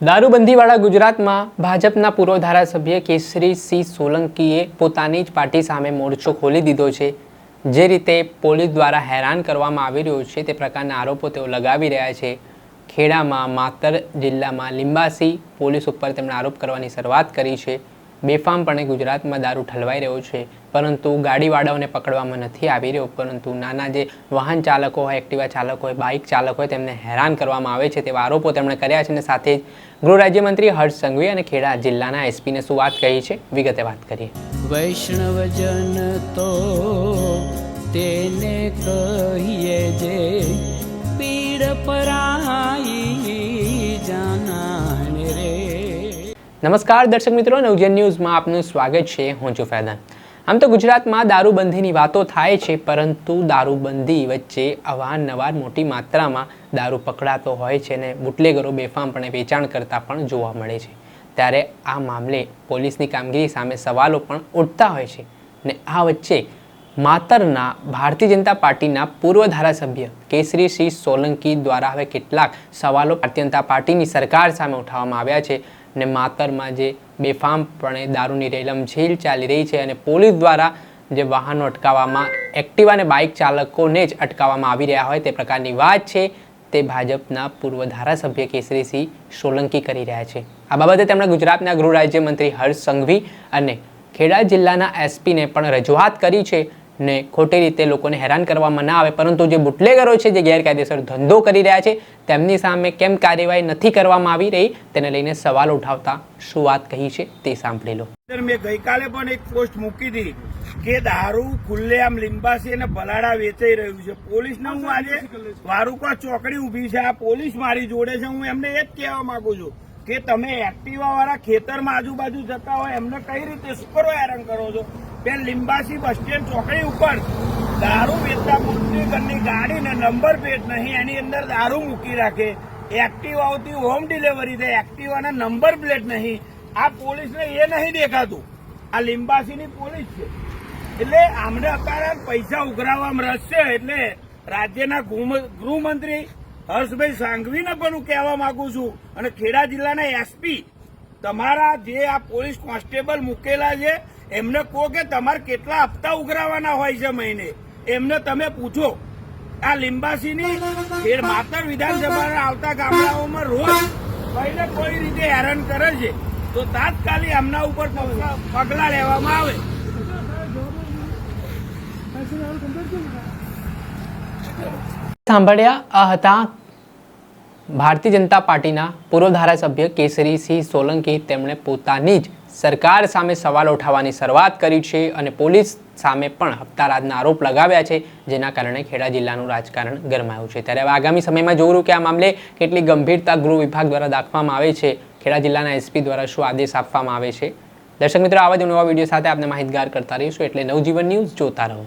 દારૂબંધીવાળા ગુજરાતમાં ભાજપના પૂર્વ ધારાસભ્ય કેસરી સિંહ સોલંકીએ પોતાની જ પાર્ટી સામે મોરચો ખોલી દીધો છે. જે રીતે પોલીસ દ્વારા હેરાન કરવામાં આવી રહ્યો છે તે પ્રકારના આરોપો તેઓ લગાવી રહ્યા છે. ખેડામાં માતર જિલ્લામાં લિંબાસી પોલીસ ઉપર તેમણે આરોપ કરવાની શરૂઆત કરી છે. બેફામપણે ગુજરાતમાં દારૂ ઠલવાઈ રહ્યો છે. પરંતુ ગાડીવાળાઓને પકડવામાં નથી આવી રહ્યો. પરંતુ નાના જે વાહન ચાલકો હોય, એક્ટિવા ચાલકો હોય, બાઇક ચાલકો હોય, તેમને હેરાન કરવામાં આવે છે તેવા આરોપો તેમણે કર્યા છે. અને સાથે જ ગૃહ રાજ્યમંત્રી હર્ષ સંઘવી અને ખેડા જિલ્લાના એસપીને શું વાત કહી છે? વિગતે વાત કરીએ. વૈષ્ણવજન તો તેને કહીએ જે પીડ પરાઈ નમસ્કાર દર્શક મિત્રો નવજન ન્યૂઝમાં આપનું સ્વાગત છે હું છું ફેદાન. આમ તો ગુજરાતમાં દારૂબંધીની વાતો થાય છે, પરંતુ દારૂબંધી વચ્ચે અવારનવાર મોટી માત્રામાં દારૂ પકડાતો હોય છે અને બુટલેગરો બેફામપણે વેચાણ કરતા પણ જોવા મળે છે. ત્યારે આ મામલે પોલીસની કામગીરી સામે સવાલો પણ ઉઠતા હોય છે ને આ વચ્ચે માતરના ભારતીય જનતા પાર્ટીના પૂર્વ ધારાસભ્ય કેસરી સિંહ સોલંકી દ્વારા હવે કેટલાક સવાલો ભારતીય જનતા પાર્ટીની સરકાર સામે ઉઠાવવામાં આવ્યા છે. ને માતરમાં જે બેફામપણે દારૂની રેલમ ઝીલ ચાલી રહી છે અને પોલીસ દ્વારા જે વાહનો અટકાવવામાં, એક્ટિવા અને બાઇક ચાલકોને જ અટકાવવામાં આવી રહ્યા હોય તે પ્રકારની વાત છે તે ભાજપના પૂર્વ ધારાસભ્ય કેસરીસિંહ સોલંકી કરી રહ્યા છે. આ બાબતે તેમણે ગુજરાતના ગૃહ રાજ્યમંત્રી હર્ષ સંઘવી અને ખેડા જિલ્લાના એસપીને પણ રજૂઆત કરી છે ને ખોટી રીતે લોકોને હેરાન કરવામાં ના આવે, પરંતુ જે બુટલેગરો છે, જે ગેરકાયદેસર ધંધો કરી રહ્યા છે, તેમની સામે કેમ કાર્યવાહી નથી કરવામાં આવી રહી, તેને લઈને સવાલ ઉઠાવતા શું વાત કહી છે, તે સાંભળી લો. મેં ગઈકાલે પણ એક પોસ્ટ મૂકી હતી કે દારૂ ખુલ્લેઆમ લીંબાસી અને ભલાડા વેચાઈ રહ્યું છે. પોલીસને હું આજે વારુકા ચોકડી ઊભી છે, આ પોલીસ મારી જોડે છે. હું એમને એ જ કહેવા માંગુ છું કે તમે એક્ટિવા વાળા ખેતરમાં આજુબાજુ જતા હોય, એમને કઈ રીતે શું કરો હેરાન કરો છો? બેન લીંબાસી બસ સ્ટેન્ડ ચોકડી ઉપર દારૂ વેચતા બુટલેગરની ગાડીને નંબર પ્લેટ નહીં, એની અંદર દારૂ મૂકી રાખે. એક્ટિવાઓથી હોમ ડિલિવરી થાય એક્ટિવાના નંબર પ્લેટ નહીં. આ પોલીસને એ નહીં દેખાતું. આ લીંબાસીની પોલીસ છે. એટલે આમને અત્યારે પૈસા ઉઘરાવવામાં રસ છે એટલે રાજ્યના ગૃહ- ગૃહમંત્રી હર્ષભાઈ સાંઘવીને પણ હું કહેવા માંગુ છું અને ખેડા જિલ્લાના એસપી તમારા જે આ પોલીસ કોન્સ્ટેબલ મૂકેલા છે એમને કહો કે તમારે કેટલા હપ્તા ઉઘરાવાના હોય છે મહિને. એમને તમે પૂછો. આ લીંબાસીની માતર વિધાનસભાના આવતા ગામડાઓમાં રોજ કોઈને કોઈ રીતે હેરાન કરે છે. તો તાત્કાલિક એમના ઉપર પગલાં લેવામાં આવે. સાંભળ્યા, આ હતા ભારતીય જનતા પાર્ટીના પૂર્વ ધારાસભ્ય કેસરીસિંહ સોલંકી. તેમણે પોતાની જ સરકાર સામે સવાલ ઉઠાવવાની શરૂઆત કરી છે અને પોલીસ સામે પણ હપ્તારાજના આરોપ લગાવ્યા છે, જેના કારણે ખેડા જિલ્લાનું રાજકારણ ગરમાયું છે. ત્યારે હવે આગામી સમયમાં જોવું કે આ મામલે કેટલી ગંભીરતા ગૃહ વિભાગ દ્વારા દાખવામાં આવે છે, ખેડા જિલ્લાના એસપી દ્વારા શું આદેશ આપવામાં આવે છે? દર્શક મિત્રો, આવા જ નવા વીડિયો સાથે આપને માહિતગાર કરતા રહીશું. એટલે નવજીવન ન્યૂઝ જોતા રહો.